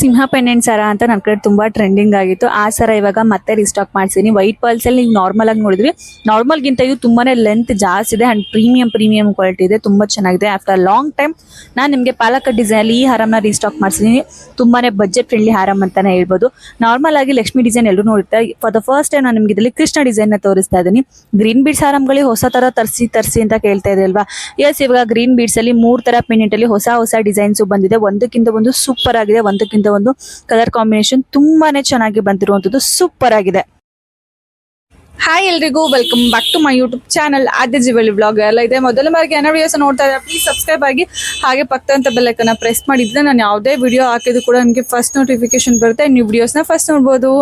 ಸಿಂಹ pendant ಸರ ಅಂತ ನನ್ನ ಕಡೆ ತುಂಬಾ ಟ್ರೆಂಡಿಂಗ್ ಆಗಿತ್ತು. ಆ ಸರ ಇವಾಗ ಮತ್ತೆ ರೀಸ್ಟಾಕ್ ಮಾಡ್ಸಿದೀನಿ. ವೈಟ್ ಪರ್ಲ್ಸಲ್ಲಿ ನೀವು ನಾರ್ಮಲ್ ಆಗಿ ನೋಡಿದ್ವಿ. ನಾರ್ಮಲ್ ಗಿಂತ ಇದು ತುಂಬಾನೇ ಲೆಂತ್ ಜಾಸ್ತಿ ಇದೆ. ಅಂಡ್ ಪ್ರೀಮಿಯಂ ಪ್ರೀಮಿಯಂ ಕ್ವಾಲಿಟಿ ಇದೆ. ತುಂಬಾ ಚೆನ್ನಾಗಿದೆ. ಆಫ್ಟರ್ ಲಾಂಗ್ ಟೈಮ್ ನಾನು ನಿಮಗೆ ಪಾಲಕ ಡಿಸೈನ್ ಅಲ್ಲಿ ಈ ಹಾರಮ್ನ ರೀಸ್ಟಾಕ್ ಮಾಡ್ಸಿದೀನಿ. ತುಂಬಾನೇ ಬಜೆಟ್ ಫ್ರೆಂಡ್ಲಿ ಹಾರಮ್ ಅಂತಾನೆ ಹೇಳ್ಬೋದು. ನಾರ್ಮಲ್ ಆಗಿ ಲಕ್ಷ್ಮಿ ಡಿಸೈನ್ ಎಲ್ಲರೂ ನೋಡುತ್ತೆ ಫಾರ್ ದ ಫಸ್ಟ್ ಟೈಮ್ ನಾನು ನಿಮಗೆ ಇದರಲ್ಲಿ ಕೃಷ್ಣ ಡಿಸೈನ್ನ ತೋರಿಸ್ತಾ ಇದ್ದೀನಿ. ಗ್ರೀನ್ ಬೀಡ್ಸ್ ಹಾರಮ್ಗಳಿಗೆ ಹೊಸ ತರ ತರಿಸಿ ತರಿಸಿ ಅಂತ ಕೇಳ್ತಾ ಇದೆ ಅಲ್ವಾ? ಎಸ್ ಇವಾಗ ಗ್ರೀನ್ ಬೀಡ್ಸ್ ಅಲ್ಲಿ ಮೂರ್ ತರ ಪೆಂಡೆಂಟ್ ಅಲ್ಲಿ ಹೊಸ ಹೊಸ ಡಿಸೈನ್ಸ್ ಬಂದಿದೆ. ಒಂದಕ್ಕಿಂತ ಒಂದು ಸೂಪರ್ ಆಗಿದೆ. ಒಂದಕ್ಕಿಂತ ಒಂದು ಕಲರ್ ಕಾಂಬಿನೇಷನ್ ತುಂಬಾನೇ ಚೆನ್ನಾಗಿ ಬಂದಿರುವಂತದ್ದು ಸೂಪರ್ ಆಗಿದೆ. ಹಾಯ್ ಎಲ್ರಿಗೂ welcome back to my YouTube channel Aadya ಜೀವಳಿ blog ಎಲ್ಲ ಇದೆ ಮೊದಲ ಬಾರಿಗೆ ಏನೋ ವಿಡಿಯೋಸ್ ನೋಡ್ತಾ ಇದ್ದಾರೆ ಪ್ಲೀಸ್ ಸಬ್ಸ್ಕ್ರೈಬ್ ಆಗಿ, ಹಾಗೆ ಪಕ್ಕದಂತ ಬೆಲ್ಲೈಕನ್ನ ಪ್ರೆಸ್ ಮಾಡಿದ್ರೆ ನಾನು ಯಾವುದೇ ವಿಡಿಯೋ ಹಾಕಿದ್ರು ಕೂಡ ನಿಮಗೆ ಫಸ್ಟ್ ನೋಟಿಫಿಕೇಶನ್ ಬರುತ್ತೆ. ನೀವು ವಿಡಿಯೋಸ್ನ ಫಸ್ಟ್ ನೋಡ್ಬೋದು.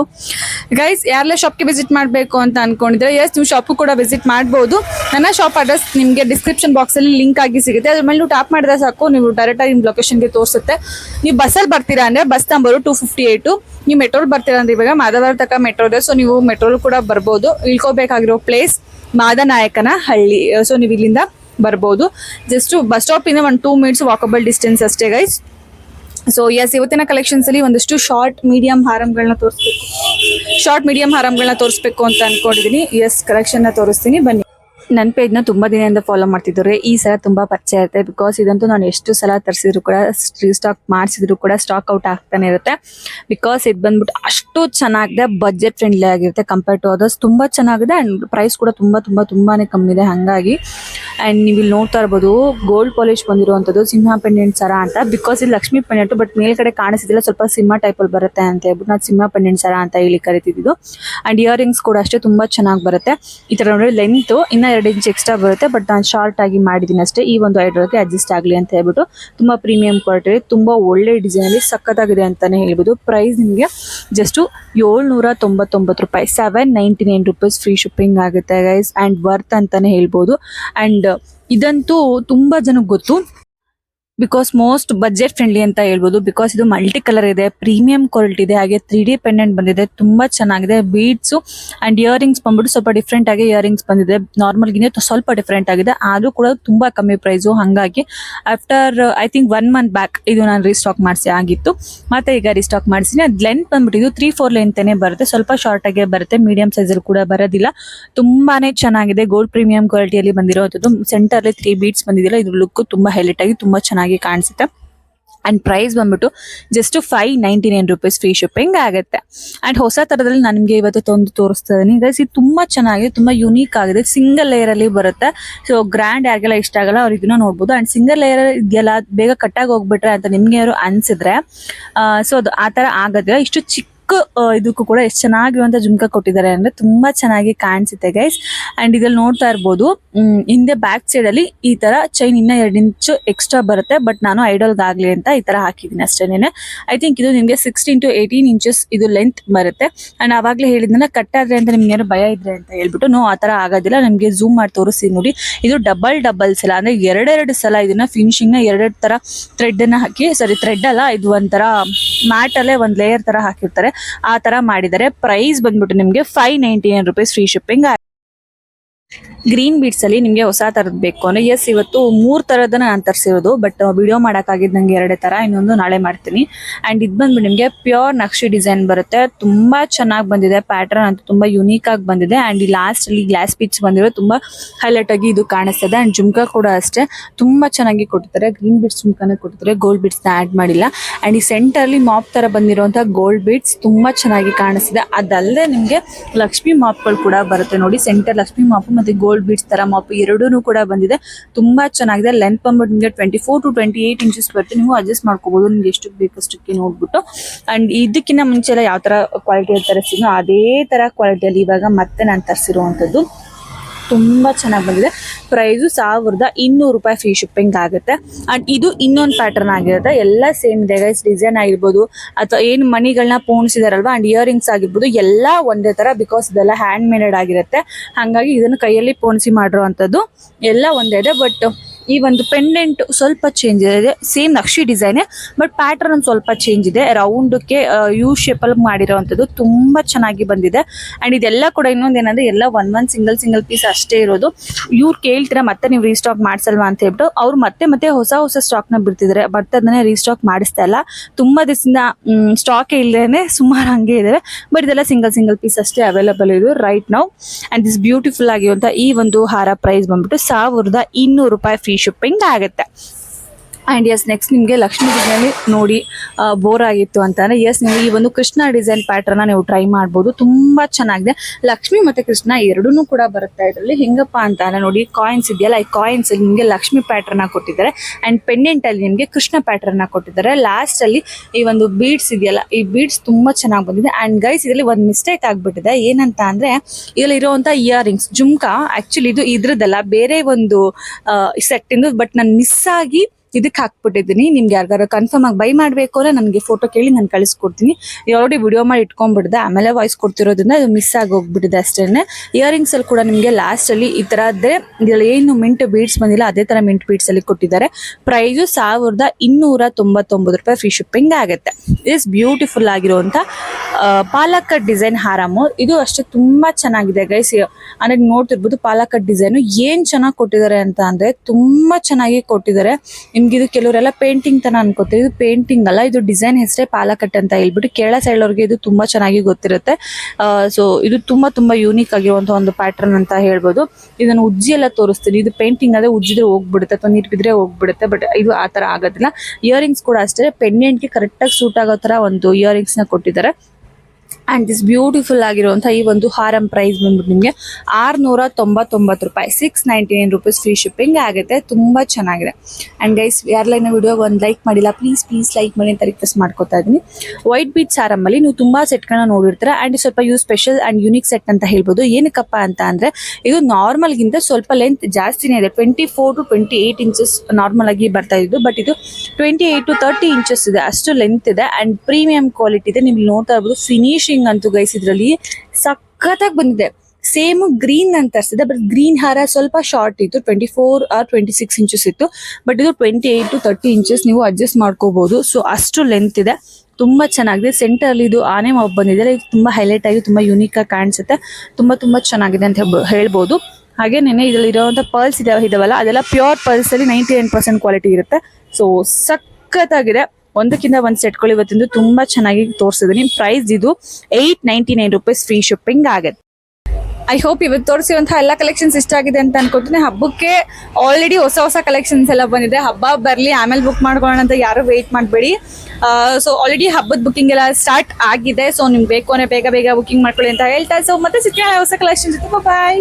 ಗೈಸ್ ಯಾರೆಲ್ಲ ಶಾಪ್ಗೆ ವಿಸಿಟ್ ಮಾಡಬೇಕು ಅಂತ ಅಂದ್ಕೊಂಡಿದ್ರೆ ಎಸ್ ನೀವು ಶಾಪು ಕೂಡ ವಿಸಿಟ್ ಮಾಡ್ಬೋದು. ನನ್ನ ಶಾಪ್ ಅಡ್ರೆಸ್ ನಿಮಗೆ ಡಿಸ್ಕ್ರಿಪ್ಷನ್ ಬಾಕ್ಸಲ್ಲಿ ಲಿಂಕ್ ಆಗಿ ಸಿಗುತ್ತೆ. ಅದ್ರ ಮೇಲೆ ನೀವು ಟ್ಯಾಪ್ ಮಾಡಿದ್ರೆ ಸಾಕು, ನೀವು ಡೈರೆಕ್ಟಾಗಿ ನಿಮ್ಮ ಲೊಕೇಶನ್ಗೆ ತೋರಿಸುತ್ತೆ. ನೀವು ಬಸ್ಸಲ್ಲಿ ಬರ್ತೀರಾ ಅಂದರೆ bus number two fifty eight ನೀವು ಮೆಟ್ರೋಲ್ ಬರ್ತೀರಾ ಅಂದ್ರೆ ಇವಾಗ ಮಾಧವರ ತಕ ಮೆಟ್ರೋ ಇದೆ ಸೊ ನೀವು ಮೆಟ್ರೋಲ್ ಕೂಡ ಬರ್ಬೋದು. ಇಳ್ಕೋಬೇಕಾಗಿರೋ ಪ್ಲೇಸ್ ಮಾದನಾಯಕನ ಹಳ್ಳಿ. ಸೊ ನೀವು ಇಲ್ಲಿಂದ ಬರ್ಬೋದು. ಜಸ್ಟ್ ಬಸ್ ಸ್ಟಾಪ್ ಇಂದ ಒಂದು ಟೂ ಮಿನಿಟ್ಸ್ ವಾಕಬಲ್ ಡಿಸ್ಟೆನ್ಸ್ ಅಷ್ಟೇ ಗೈಸ್ ಸೊ ಎಸ್ ಇವತ್ತಿನ ಕಲೆಕ್ಷನ್ಸ್ ಅಲ್ಲಿ ಒಂದಷ್ಟು ಶಾರ್ಟ್ ಮೀಡಿಯಂ ಹಾರಂಗಳನ್ನ ತೋರಿಸ್ಬೇಕು. ಶಾರ್ಟ್ ಮೀಡಿಯಂ ಹಾರಂಗಳನ್ನ ತೋರಿಸ್ಬೇಕು ಅಂತ ಅನ್ಕೊಂಡಿದೀನಿ. ಎಸ್ ಕಲೆಕ್ಷನ್ ತೋರಿಸ್ತೀನಿ. ಬನ್ನಿ. ನನ್ನ ಪೇಜ್ನ ತುಂಬಾ ದಿನದಿಂದ ಫಾಲೋ ಮಾಡ್ತಿದ್ದಾರೆ ಈ ಸಲ ತುಂಬಾ ಪರಿಚಯ ಇರುತ್ತೆ. ಬಿಕಾಸ್ ಇದಂತೂ ನಾನು ಎಷ್ಟು ಸಲ ತರಿಸಿದ್ರು ಕೂಡ ರೀಸ್ಟಾಕ್ ಮಾಡಿಸಿದ್ರು ಕೂಡ ಸ್ಟಾಕ್ ಔಟ್ ಆಗ್ತಾನೆ ಇರುತ್ತೆ. ಬಿಕಾಸ್ ಇದು ಬಂದ್ಬಿಟ್ಟು ಅಷ್ಟು ಚೆನ್ನಾಗಿದೆ ಬಜೆಟ್ ಫ್ರೆಂಡ್ಲಿ ಆಗಿರುತ್ತೆ ಕಂಪೇರ್ ಟು ಅದರ್ಸ್ ತುಂಬಾ ಚೆನ್ನಾಗಿದೆ ಅಂಡ್ ಪ್ರೈಸ್ ಕೂಡ ತುಂಬಾ ತುಂಬಾ, ತುಂಬಾನೇ ಕಮ್ಮಿ ಇದೆ. ಹಾಗಾಗಿ ಅಂಡ್ ನೀವು ಇಲ್ಲಿ ನೋಡ್ತಾ ಇರ್ಬೋದು ಗೋಲ್ಡ್ ಪಾಲಿಶ್ ಬಂದಿರುವಂಥದ್ದು ಸಿಂಹ ಪೆಂಡೆಂಟ್ ಸರ ಅಂತ. ಬಿಕಾಸ್ ಇದು ಲಕ್ಷ್ಮೀ ಪೆಂಡೆಂಟ್ ಬಟ್ ಮೇಲ್ಗಡೆ ಕಾಣಿಸಿದಿಲ್ಲ ಸ್ವಲ್ಪ ಸಿಂಹ ಟೈಪಲ್ಲಿ ಬರುತ್ತೆ ಅಂತ ಹೇಳ್ಬಿಟ್ಟು ನಾನು ಸಿಂಹ ಪೆಂಡೆಂಟ್ ಸರ ಅಂತ ಹೇಳಿ ಕರಿತಿದ್ದು ಅಂಡ್ ಇಯರಿಂಗ್ಸ್ ಕೂಡ ಅಷ್ಟೇ ತುಂಬಾ ಚೆನ್ನಾಗಿ ಬರುತ್ತೆ. ಈ ತರ ನೋಡಿದ್ರೆ ಲೆಂತ್ ಇನ್ನ ಎರಡು ಇಂಚ್ ಎಕ್ಸ್ಟ್ರಾ ಬರುತ್ತೆ ಬಟ್ ನಾನು ಶಾರ್ಟ್ ಆಗಿ ಮಾಡಿದ್ದೀನಿ ಅಷ್ಟೇ. ಈ ಒಂದು ಐಡ್ರೊಳಗೆ ಅಡ್ಜಸ್ಟ್ ಆಗಲಿ ಅಂತ ಹೇಳ್ಬಿಟ್ಟು ತುಂಬಾ ಪ್ರೀಮಿಯಂ ಕ್ವಾಲಿಟಿ ತುಂಬಾ ಒಳ್ಳೆ ಡಿಸೈನ್ ಅಲ್ಲಿ ಸಖತ್ತಾಗಿದೆ ಅಂತಾನೆ ಹೇಳ್ಬೋದು. ಪ್ರೈಸ್ ನಿಮಗೆ ಜಸ್ಟ್ ಏಳ್ನೂರ ತೊಂಬತ್ತೊಂಬತ್ತು ರೂಪಾಯಿ. Seven ninety nine rupees free shipping ಆಗುತ್ತೆ ಗೈಸ್ ಅಂಡ್ ವರ್ತ್ ಅಂತಾನೆ ಹೇಳ್ಬೋದು. ಇದಂತೂ ತುಂಬಾ ಜನಕ್ಕೆ ಗೊತ್ತು. ಬಿಕಾಸ್ ಮೋಸ್ಟ್ ಬಜೆಟ್ ಫ್ರೆಂಡ್ಲಿ ಅಂತ ಹೇಳ್ಬೋದು. ಬಿಕಾಸ್ ಇದು ಮಲ್ಟಿ ಕಲರ್ ಇದೆ ಪ್ರೀಮಿಯಂ ಕ್ವಾಲಿಟಿ ಇದೆ, ಹಾಗೆ ತ್ರೀ ಡಿ ಪೆಂಡೆಂಟ್ ಬಂದಿದೆ, ತುಂಬಾ ಚೆನ್ನಾಗಿದೆ. ಬೀಡ್ಸ್ ಅಂಡ್ ಇಯರಿಂಗ್ಸ್ ಬಂದ್ಬಿಟ್ಟು ಸ್ವಲ್ಪ ಡಿಫ್ರೆಂಟ್ ಆಗಿ ಇಯರಿಂಗ್ಸ್ ಬಂದಿದೆ. ನಾರ್ಮಲ್ ಗಿನೇ ಸ್ವಲ್ಪ ಡಿಫ್ರೆಂಟ್ ಆಗಿದೆ. ಆದರೂ ಕೂಡ ತುಂಬಾ ಕಮ್ಮಿ ಪ್ರೈಸು ಹಾಗಾಗಿ after I think one month back ಇದು ನಾನು ರೀಸ್ಟಾಕ್ ಮಾಡಿಸಿ ಆಗಿತ್ತು. ಮತ್ತೆ ಈಗ ರೀಸ್ಟಾಕ್ ಮಾಡಿಸಿನಿ. ಅದು ಲೆಂತ್ ಬಂದ್ಬಿಟ್ಟು ಇದು ತ್ರೀ ಫೋರ್ ಲೆಂತನೇ ಬರುತ್ತೆ. ಸ್ವಲ್ಪ ಶಾರ್ಟ್ ಆಗೇ ಬರುತ್ತೆ. ಮೀಡಿಯಂ ಸೈಜಲ್ಲಿ ಕೂಡ ಬರೋದಿಲ್ಲ. ತುಂಬಾನೇ ಚೆನ್ನಾಗಿದೆ. ಗೋಲ್ಡ್ ಪ್ರೀಮಿಯಂ ಕ್ವಾಲಿಟಿಯಲ್ಲಿ ಬಂದಿರೋದು. ಸೆಂಟರ್ ಅಲ್ಲಿ ತ್ರೀ ಬೀಟ್ಸ್ ಬಂದಿದೆಯಲ್ಲ, ಇದ್ರ ಲುಕ್ ತುಂಬಾ ಹೈಲೈಟ್ ಆಗಿ ತುಂಬಾ ಚೆನ್ನಾಗಿ ಕಾಣಿಸುತ್ತೆ. ಅಂಡ್ ಪ್ರೈಸ್ ಬಂದ್ಬಿಟ್ಟು just five ninety nine rupees free shipping ಆಗುತ್ತೆ. ಅಂಡ್ ಹೊಸ ತರದಲ್ಲಿ ನಾನು ಇವತ್ತು ತಂದು ತೋರಿಸ್ತಾ ಇದ್ದೀನಿ ಗೈಸ್ ಇದು ತುಂಬಾ ಚೆನ್ನಾಗಿದೆ, ತುಂಬಾ ಯುನೀಕ್ ಆಗಿದೆ. ಸಿಂಗಲ್ ಲೇಯರ್ ಅಲ್ಲಿ ಬರುತ್ತೆ. ಸೊ ಗ್ರ್ಯಾಂಡ್ ಯಾರಿಗೆಲ್ಲ ಇಷ್ಟ ಆಗಲ್ಲ ಅವ್ರು ಇದನ್ನ ನೋಡ್ಬೋದು. ಅಂಡ್ ಸಿಂಗಲ್ ಲೇಯರ್ ಇದೆಯಲ್ಲ ಬೇಗ ಕಟ್ಟಾಗಿ ಹೋಗ್ಬಿಟ್ರೆ ಅಂತ ನಿಮಗೆ ಯಾರು ಅನ್ಸಿದ್ರೆ ಸೊ ಅದು ಆ ಥರ ಆಗೋದಿಲ್ಲ. ಇಷ್ಟು ಚಿಕ್ಕ ಆ, ಇದಕ್ಕೂ ಕೂಡ ಎಷ್ಟು ಚೆನ್ನಾಗಿರುವಂತ ಜುಮ್ಕ ಕೊಟ್ಟಿದ್ದಾರೆ ಅಂದ್ರೆ ತುಂಬಾ ಚೆನ್ನಾಗಿ ಕಾಣಿಸುತ್ತೆ ಗೈಸ್ ಅಂಡ್ ಇದ್ರಲ್ಲಿ ನೋಡ್ತಾ ಇರ್ಬೋದು ಹಿಂದೆ ಬ್ಯಾಕ್ ಸೈಡ್ ಅಲ್ಲಿ ಈ ತರ ಚೈನ್ ಇನ್ನ ಎರಡು ಇಂಚು ಎಕ್ಸ್ಟ್ರಾ ಬರುತ್ತೆ ಬಟ್ ನಾನು ಐಡಲ್ ಆಗ್ಲಿ ಅಂತ ಈ ತರ ಹಾಕಿದ್ದೀನಿ ಅಷ್ಟೇನೆ ಐ ಥಿಂಕ್ ಇದು ನಿಮಗೆ ಸಿಕ್ಸ್ಟೀನ್ ಟು ಏಯ್ಟೀನ್ ಇಂಚಸ್ ಇದು ಲೆಂತ್ ಬರುತ್ತೆ. ಅಂಡ್ ಅವಾಗ್ಲೇ ಹೇಳಿದ್ನ ಕಟ್ಟಾದ್ರೆ ಅಂತ ನಿಮ್ಗೆ ಏನೋ ಭಯ ಇದ್ರೆ ಅಂತ ಹೇಳ್ಬಿಟ್ಟು ನೋ ಆ ತರ ಆಗೋದಿಲ್ಲ. ನಿಮ್ಗೆ ಝೂಮ್ ಮಾಡಿ ತೋರಿಸಿ ನೋಡಿ. ಇದು ಡಬಲ್ ಡಬಲ್ ಸಲ ಅಂದ್ರೆ ಎರಡೆರಡು ಸಲ ಇದನ್ನ ಫಿನಿಶಿಂಗ್ನ ಎರಡೆರಡು ತರ ಥ್ರೆಡ್ ಅನ್ನ ಹಾಕಿ ಸಾರಿ ಥ್ರೆಡ್ ಅಲ್ಲ ಇದು ಒಂಥರ ಮ್ಯಾಟ್ ಅಲ್ಲೇ ಒಂದ್ ಲೇಯರ್ ತರ ಹಾಕಿರ್ತಾರೆ. ಆ ತರ ಮಾಡಿದ್ದಾರೆ ಪ್ರೈಸ್ ಬಂದ್ಬಿಟ್ಟು ನಿಮ್ಗೆ five ninety nine rupees free shipping green beads ಅಲ್ಲಿ ನಿಮಗೆ ಹೊಸ ತರದ್ ಬೇಕು ಅಂದ್ರೆ ಎಸ್ ಇವತ್ತು ಮೂರ್ ತರದನ್ನ ನಾನು ತರಿಸಿರೋದು ಬಟ್ ವಿಡಿಯೋ ಮಾಡೋಕ್ಕಾಗಿದ್ದು ನಂಗೆ ಎರಡೇ ತರ, ಇನ್ನೊಂದು ನಾಳೆ ಮಾಡ್ತೀನಿ. ಅಂಡ್ ಇದು ಬಂದ್ಬಿಟ್ಟು ನಿಮಗೆ ಪ್ಯೂರ್ ನಕ್ಷಿ ಡಿಸೈನ್ ಬರುತ್ತೆ. ತುಂಬಾ ಚೆನ್ನಾಗಿ ಬಂದಿದೆ ಪ್ಯಾಟರ್ನ್ ಅಂತೂ ತುಂಬಾ ಯುನೀಕ್ ಆಗಿ ಬಂದಿದೆ. ಅಂಡ್ ಈ ಲಾಸ್ಟ್ ಅಲ್ಲಿ ಗ್ಲಾಸ್ ಪಿಚ್ ಬಂದಿರೋ ತುಂಬಾ ಹೈಲೈಟ್ ಆಗಿ ಇದು ಕಾಣಿಸ್ತದೆ. ಅಂಡ್ ಜುಮ್ಕಾ ಕೂಡ ಅಷ್ಟೇ, ತುಂಬಾ ಚೆನ್ನಾಗಿ ಕೊಟ್ಟಿದ್ದಾರೆ ಗ್ರೀನ್ ಬಿಡ್ಸ್ ಜುಮ್ಕಾನ ಕೊಟ್ಟಿದ್ದಾರೆ ಗೋಲ್ಡ್ ಬೀಟ್ಸ್ನ ಆಡ್ ಮಾಡಿಲ್ಲ. ಅಂಡ್ ಈ ಸೆಂಟರ್ ಅಲ್ಲಿ ಮಾಪ್ ತರ ಬಂದಿರುವಂತಹ ಗೋಲ್ಡ್ ಬಿಡ್ಸ್ ತುಂಬಾ ಚೆನ್ನಾಗಿ ಕಾಣಿಸ್ತಿದೆ. ಅದಲ್ಲದೆ ನಿಮಗೆ ಲಕ್ಷ್ಮಿ ಮಾಪ್ಗಳು ಕೂಡ ಬರುತ್ತೆ ನೋಡಿ. ಸೆಂಟರ್ ಲಕ್ಷ್ಮಿ ಮಾಪ್ ಮತ್ತೆ ಗೋಲ್ಡ್ ಬೀಡ್ಸ್ ತರ ಮಾಪ್ ಎರಡೂ ಕೂಡ ಬಂದಿದೆ. ತುಂಬಾ ಚೆನ್ನಾಗಿದೆ. ಲೆಂತ್ ಬಂದ್ಬಿಟ್ಟು ನಿಮಗೆ twenty four to twenty eight inches ಬರುತ್ತೆ ನೀವು ಅಡ್ಜಸ್ಟ್ ಮಾಡ್ಕೋಬಹುದು ನಿಮ್ಗೆ ಎಷ್ಟು ಬೇಕಷ್ಟಕ್ಕೆ ನೋಡ್ಬಿಟ್ಟು. ಅಂಡ್ ಇದಕ್ಕಿಂತ ಮುಂಚೆ ಎಲ್ಲ ಯಾವ ತರ ಕ್ವಾಲಿಟಿ ತರಿಸಿದ್ನೋ ಅದೇ ತರ ಕ್ವಾಲಿಟಿಯಲ್ಲಿ ಇವಾಗ ಮತ್ತೆ ನಾನು ತರಿಸಿರುವಂತದ್ದು ತುಂಬಾ ಚೆನ್ನಾಗಿ ಬಂದಿದೆ. ಪ್ರೈಸು ಸಾವಿರದ ಇನ್ನೂರು ರೂಪಾಯಿ ಫ್ರೀ ಶಿಪ್ಪಿಂಗ್ ಆಗುತ್ತೆ. ಆ್ಯಂಡ್ ಇದು ಇನ್ನೊಂದು ಪ್ಯಾಟರ್ನ್ ಆಗಿರುತ್ತೆ. ಎಲ್ಲ ಸೇಮ್ ಇದೆ ಗೈಸ್ ಡಿಸೈನ್ ಆಗಿರ್ಬೋದು, ಅಥವಾ ಏನು ಮಣಿಗಳನ್ನ ಪೋಣಿಸಿದಾರಲ್ವಾ ಆ್ಯಂಡ್ ಇಯರಿಂಗ್ಸ್ ಆಗಿರ್ಬೋದು, ಎಲ್ಲ ಒಂದೇ ಥರ ಬಿಕಾಸ್ ಇದೆಲ್ಲ ಹ್ಯಾಂಡ್ ಮೇಡ್ ಆಗಿರುತ್ತೆ. ಹಾಗಾಗಿ ಇದನ್ನು ಕೈಯಲ್ಲಿ ಪೋಣಿಸಿ ಮಾಡಿರುವಂಥದ್ದು ಎಲ್ಲ ಒಂದೇ ಇದೆ. ಬಟ್ ಈ ಒಂದು ಪೆಂಡೆಂಟ್ ಸ್ವಲ್ಪ ಚೇಂಜ್ ಇದೆ. Same Naqvi design but pattern ಸ್ವಲ್ಪ ಚೇಂಜ್ ಇದೆ. ರೌಂಡಕ್ಕೆ ಯು ಶೇಪಲ್ಲಿ ಮಾಡಿರೋವಂಥದ್ದು ತುಂಬ ಚೆನ್ನಾಗಿ ಬಂದಿದೆ. ಆ್ಯಂಡ್ ಇದೆಲ್ಲ ಕೂಡ ಇನ್ನೊಂದು ಏನಂದರೆ ಎಲ್ಲ one one single single piece ಅಷ್ಟೇ ಇರೋದು. ಇವ್ರು ಕೇಳ್ತೀರಾ, ಮತ್ತೆ ನೀವು ರೀಸ್ಟಾಕ್ ಮಾಡಿಸಲ್ವಾ? ಅಂತ ಹೇಳ್ಬಿಟ್ಟು, ಅವ್ರು ಮತ್ತೆ ಮತ್ತೆ ಹೊಸ ಹೊಸ ಸ್ಟಾಕ್ನ ಬಿಡ್ತಿದ್ದಾರೆ ಬಟ್ ಅದನ್ನೇ ರೀಸ್ಟಾಕ್ ಮಾಡಿಸ್ತಾ ಇಲ್ಲ. ತುಂಬ ದಿವಸದಿಂದ ಸ್ಟಾಕ್ ಇಲ್ಲದೇನೆ ಸುಮಾರು ಹಂಗೆ ಇದ್ದಾರೆ ಬಟ್ ಇದೆಲ್ಲ ಸಿಂಗಲ್ ಸಿಂಗಲ್ ಪೀಸ್ ಅಷ್ಟೇ ಅವೈಲಬಲ್ ಇದು right now and this beautiful ಆಗಿರುವಂಥ ಈ ಒಂದು ಹಾರ ಪ್ರೈಸ್ ಬಂದ್ಬಿಟ್ಟು ಸಾವಿರದ ಇನ್ನೂರು ರೂಪಾಯಿ ಫ್ರೀ ಶಿಪ್ಪಿಂಗ್ ಆಗುತ್ತೆ. ಆ್ಯಂಡ್ ಎಸ್ ನೆಕ್ಸ್ಟ್ ನಿಮಗೆ ಲಕ್ಷ್ಮಿ ಡಿಸೈನ್ ನೋಡಿ ಬೋರ್ ಆಗಿತ್ತು ಅಂತಂದರೆ ಎಸ್ ನೀವು ಈ ಒಂದು ಕೃಷ್ಣ ಡಿಸೈನ್ ಪ್ಯಾಟ್ರನ್ನ ನೀವು ಟ್ರೈ ಮಾಡ್ಬೋದು. ತುಂಬ ಚೆನ್ನಾಗಿದೆ. ಲಕ್ಷ್ಮಿ ಮತ್ತು ಕೃಷ್ಣ ಎರಡೂ ಕೂಡ ಬರುತ್ತೆ ಇದರಲ್ಲಿ. ಹೆಂಗಪ್ಪ ಅಂತ ನೋಡಿ ಕಾಯಿನ್ಸ್ ಇದೆಯಲ್ಲ, ಈ ಕಾಯಿನ್ಸ್ ನಿಮಗೆ ಲಕ್ಷ್ಮಿ ಪ್ಯಾಟ್ರನ್ನ ಕೊಟ್ಟಿದ್ದಾರೆ. ಆ್ಯಂಡ್ ಪೆಂಡೆಂಟಲ್ಲಿ ನಿಮಗೆ ಕೃಷ್ಣ ಪ್ಯಾಟ್ರನ್ನ ಕೊಟ್ಟಿದ್ದಾರೆ. ಲಾಸ್ಟಲ್ಲಿ ಈ ಒಂದು ಬೀಡ್ಸ್ ಇದೆಯಲ್ಲ, ಈ ಬೀಡ್ಸ್ ತುಂಬ ಚೆನ್ನಾಗಿ ಬಂದಿದೆ. ಆ್ಯಂಡ್ ಗೈಸ್ ಇದರಲ್ಲಿ ಒಂದು ಮಿಸ್ಟೇಕ್ ಆಗಿಬಿಟ್ಟಿದೆ. ಏನಂತ ಅಂದರೆ, ಇದರಲ್ಲಿ ಇರುವಂಥ ಇಯರಿಂಗ್ಸ್ ಜುಮ್ಕಾ ಆ್ಯಕ್ಚುಲಿ ಇದು ಇದ್ರದ್ದಲ್ಲ, ಬೇರೆ ಒಂದು ಸೆಟ್ಟಿಂದು ಬಟ್ ನಾನು ಮಿಸ್ ಆಗಿ ಇದಕ್ಕೆ ಹಾಕ್ಬಿಟ್ಟಿದ್ದೀನಿ. ನಿಮ್ಗೆ ಯಾರಿಗಾರು ಕನ್ಫರ್ಮ್ ಆಗಿ ಬೈ ಮಾಡಬೇಕು ಅಂದ್ರೆ ನನಗೆ ಫೋಟೋ ಕೇಳಿ ನಾನು ಕಳಿಸ್ಕೊಡ್ತೀನಿ. ಆಲ್ರೆಡಿ ವಿಡಿಯೋ ಮಾಡಿ ಇಟ್ಕೊಂಡ್ಬಿಡ್ದೆ. ಆಮೇಲೆ ವಾಯ್ಸ್ ಕೊಡ್ತಿರೋದ್ರಿಂದ ಅದು ಮಿಸ್ ಆಗಿ ಹೋಗ್ಬಿಟ್ಟಿದೆ ಅಷ್ಟೇ. ಇಯರಿಂಗ್ಸ್ ಅಲ್ಲಿ ಕೂಡ ನಿಮಗೆ ಲಾಸ್ಟ್ ಅಲ್ಲಿ ಈ ತರದ್ದೇ ಇದರಲ್ಲಿ ಏನು ಮಿಂಟ್ ಬೀಡ್ಸ್ ಬಂದಿಲ್ಲ, ಅದೇ ತರ ಮಿಂಟ್ ಬೀಡ್ಸ್ ಅಲ್ಲಿ ಕೊಟ್ಟಿದ್ದಾರೆ. ಪ್ರೈಸು ಸಾವಿರದ ಇನ್ನೂರ ತೊಂಬತ್ತೊಂಬತ್ತು ರೂಪಾಯಿ ಫ್ರೀ ಶಿಪ್ಪಿಂಗ್ ಆಗುತ್ತೆ. ಇಸ್ ಬ್ಯೂಟಿಫುಲ್ ಆಗಿರುವಂತ ಪಾಲಕಟ್ ಡಿಸೈನ್ ಹಾರಾಮು ಇದು ಅಷ್ಟೇ ತುಂಬಾ ಚೆನ್ನಾಗಿದೆ ಗೈಸ್ ಅಂದ್ರೆ ನೋಡ್ತಿರ್ಬೋದು ಪಾಲಕಟ್ ಡಿಸೈನ್ ಏನ್ ಚೆನ್ನಾಗಿ ಕೊಟ್ಟಿದ್ದಾರೆ ಅಂತ ಅಂದ್ರೆ ತುಂಬಾ ಚೆನ್ನಾಗಿ ಕೊಟ್ಟಿದ್ದಾರೆ. ಇದು ಕೆಲವರೆಲ್ಲ ಪೇಂಟಿಂಗ್ ತನ ಅನ್ಕೋತೀವಿ. ಇದು ಪೇಂಟಿಂಗ್ ಅಲ್ಲ, ಇದು ಡಿಸೈನ್ ಹೆಸರೇ ಪಾಲಕಟ್ಟೆ ಅಂತ ಹೇಳ್ಬಿಟ್ಟು ಕೇರಳ ಸೈಡ್ ಇದು ತುಂಬಾ ಚೆನ್ನಾಗಿ ಗೊತ್ತಿರುತ್ತೆ. ಸೊ ಇದು ತುಂಬಾ ತುಂಬಾ ಯೂನಿಕ್ ಆಗಿರುವಂತ ಒಂದು ಪ್ಯಾಟರ್ನ್ ಅಂತ ಹೇಳ್ಬೋದು. ಇದನ್ನು ಉಜ್ಜಿ ಎಲ್ಲ ತೋರಿಸ್ತೀನಿ. ಇದು ಪೇಂಟಿಂಗ್ ಆದರೆ ಉಜ್ಜಿದ್ರೆ ಹೋಗ್ಬಿಡುತ್ತೆ, ಅಥವಾ ನೀರು ಬಿದ್ರೆ ಹೋಗ್ಬಿಡುತ್ತೆ ಬಟ್ ಇದು ಆ ತರ ಆಗೋದಿಲ್ಲ. ಇಯರಿಂಗ್ಸ್ ಕೂಡ ಅಷ್ಟೇ ಪೆಂಡೆಂಟ್ಗೆ ಕರೆಕ್ಟಾಗಿ ಸೂಟ್ ಆಗೋ ತರ ಒಂದು ಇಯರಿಂಗ್ಸ್ನ ಕೊಟ್ಟಿದ್ದಾರೆ. ಆ್ಯಂಡ್ ದಿಸ್ ಬ್ಯೂಟಿಫುಲ್ ಆಗಿರುವಂಥ ಈ ಒಂದು ಹಾರಂ ಪ್ರೈಸ್ ಬಂದ್ಬಿಟ್ಟು ನಿಮಗೆ ಆರುನೂರ ತೊಂಬತ್ತೊಂಬತ್ತು ರೂಪಾಯಿ. Six ninety nine rupees free shipping ಆಗುತ್ತೆ. ತುಂಬ ಚೆನ್ನಾಗಿದೆ. ಆ್ಯಂಡ್ ಗೈಸ್ ಯಾರ್ಲೈನ ವಿಡಿಯೋಗೆ ಒಂದು ಲೈಕ್ ಮಾಡಿಲ್ಲ ಪ್ಲೀಸ್ ಪ್ಲೀಸ್ ಲೈಕ್ ಮಾಡಿ ಅಂತ ರಿಕ್ವೆಸ್ಟ್ ಮಾಡ್ಕೊತಾ ಇದ್ದೀನಿ. ವೈಟ್ ಬೀಚ್ ಸಾರಮ್ಮಲ್ಲಿ ನೀವು ತುಂಬ ಸೆಟ್ಗಳನ್ನ ನೋಡಿರ್ತೀರ. ಆ್ಯಂಡ್ ಸ್ವಲ್ಪ use special and unique set ಅಂತ ಹೇಳ್ಬೋದು. ಏನಕ್ಕಪ್ಪ ಅಂತ ಅಂದರೆ, ಇದು ನಾರ್ಮಲ್ಗಿಂತ ಸ್ವಲ್ಪ ಲೆಂತ್ ಜಾಸ್ತಿನೇ ಇದೆ. Twenty four to twenty eight inches normal ಆಗಿ ಬರ್ತಾ ಇದ್ದು ಬಟ್ ಇದು twenty eight to thirty inches ಇದೆ. ಅಷ್ಟು ಲೆಂತ್ ಇದೆ. ಆ್ಯಂಡ್ ಪ್ರೀಮಿಯಂ ಕ್ವಾಲಿಟಿ ಇದೆ. ನೀವು ನೋಡ್ತಾ ಇರ್ಬೋದು. ಫಿನಿಶಿಂಗ್ ಅಂತೂ ಗೈಸ್ ಇದರಲ್ಲಿ ಸಖತ್ತಾಗಿ ಬಂದಿದೆ. ಸೇಮ್ ಗ್ರೀನ್ ಅಂತ ತರಿಸಿದೆ ಬಟ್ ಗ್ರೀನ್ ಹಾರ ಸ್ವಲ್ಪ ಶಾರ್ಟ್ ಇತ್ತು twenty four or twenty six inches ಇತ್ತು. ಬಟ್ ಇದು twenty eight to thirty inches ನೀವು ಅಡ್ಜಸ್ಟ್ ಮಾಡ್ಕೋಬಹುದು ಸೊ ಅಷ್ಟು ಲೆಂತ್ ಇದೆ. ತುಂಬಾ ಚೆನ್ನಾಗಿದೆ. ಸೆಂಟರ್ ಅಲ್ಲಿ ಇದು ಆನೆ ಮಾಪ್ ಬಂದಿದೆ. ಇದು ತುಂಬಾ ಹೈಲೈಟ್ ಆಗಿ ತುಂಬಾ ಯೂನಿಕ್ ಆಗಿ ಕಾಣಿಸುತ್ತೆ. ತುಂಬಾ ತುಂಬಾ ಚೆನ್ನಾಗಿದೆ ಅಂತ ಹೇಳಬಹುದು ಹೇಳ್ಬೋದು. ಹಾಗೆ ನಿನ್ನೆ ಇದರಲ್ಲಿ ಇರುವಂತ ಪರ್ಲ್ಸ್ ಇದಾವೆ ಇದಾವಲ್ಲ, ಅದೆಲ್ಲ ಪ್ಯೂರ್ ಪರ್ಲ್ಸ್ ಅಲ್ಲಿ ನೈಂಟಿ ನೈನ್ ಪರ್ಸೆಂಟ್ ಕ್ವಾಲಿಟಿ ಇರುತ್ತೆ. ಸೊ ಸಖತ್ತಾಗಿದೆ. ಒಂದಕ್ಕಿಂತ ಒಂದು ಸೆಟ್ಗಳು ಇವತ್ತಿಂದು ತುಂಬಾ ಚೆನ್ನಾಗಿ ತೋರಿಸಿದ್ದೀನಿ ಪ್ರೈಸ್ ಇದು eight ninety nine rupees free shipping ಆಗುತ್ತೆ. ಐ ಹೋಪ್ ಇವತ್ತು ತೋರಿಸಿರುವಂತಹ ಎಲ್ಲ ಕಲೆಕ್ಷನ್ಸ್ ಇಷ್ಟ ಆಗಿದೆ ಅಂತ ಅನ್ಕೊತೀನಿ ಹಬ್ಬಕ್ಕೆ ಆಲ್ರೆಡಿ ಹೊಸ ಹೊಸ ಕಲೆಕ್ಷನ್ಸ್ ಎಲ್ಲ ಬಂದಿದೆ. ಹಬ್ಬ ಬರಲಿ, ಆಮೇಲೆ ಬುಕ್ ಮಾಡ್ಕೊಳ್ಳೋಣ ಅಂತ ಯಾರು ವೆಯ್ಟ್ ಮಾಡಬೇಡಿ. ಸೊ ಆಲ್ರೆಡಿ ಹಬ್ಬದ ಬುಕಿಂಗ್ ಎಲ್ಲ ಸ್ಟಾರ್ಟ್ ಆಗಿದೆ. ಸೊ ನಿಮ್ಗೆ ಬೇಕು ಬೇಗ ಬೇಗ ಬುಕ್ಕಿಂಗ್ ಮಾಡ್ಕೊಳ್ಳಿ ಅಂತ ಹೇಳ್ತಾ ಸೊ ಮತ್ತೆ ಸಿಕ್ಕಿ ಹೊಸ ಕಲೆಕ್ಷನ್ಸ್ ಬಾಯ್